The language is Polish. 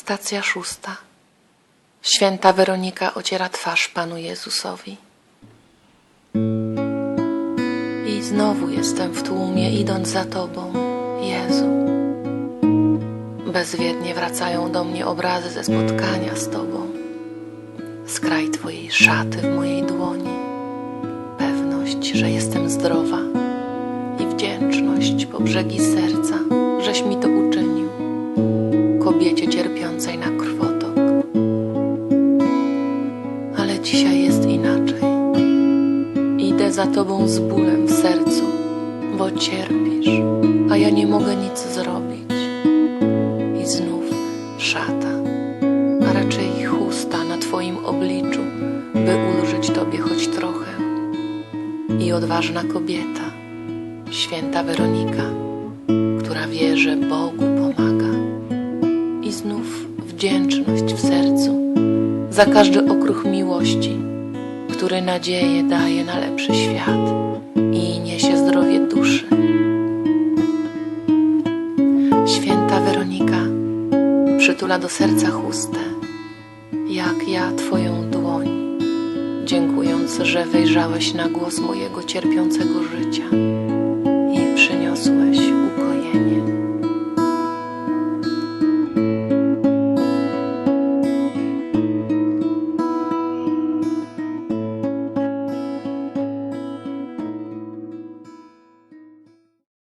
Stacja szósta. Święta Weronika ociera twarz Panu Jezusowi. I znowu jestem w tłumie, idąc za Tobą, Jezu. Bezwiednie wracają do mnie obrazy ze spotkania z Tobą. Skraj Twojej szaty w mojej dłoni, pewność, że jestem zdrowa i wdzięczność po brzegi serca, żeś mi to cierpiącej na krwotok. Ale dzisiaj jest inaczej. Idę za Tobą z bólem w sercu, bo cierpisz, a ja nie mogę nic zrobić. I znów szata, a raczej chusta na Twoim obliczu, by ulżyć Tobie choć trochę. I odważna kobieta, święta Weronika, która wie, że Bogu wdzięczność w sercu za każdy okruch miłości, który nadzieję daje na lepszy świat i niesie zdrowie duszy. Święta Weronika przytula do serca chustę, jak ja Twoją dłoń, dziękując, że wejrzałeś na głos mojego cierpiącego życia.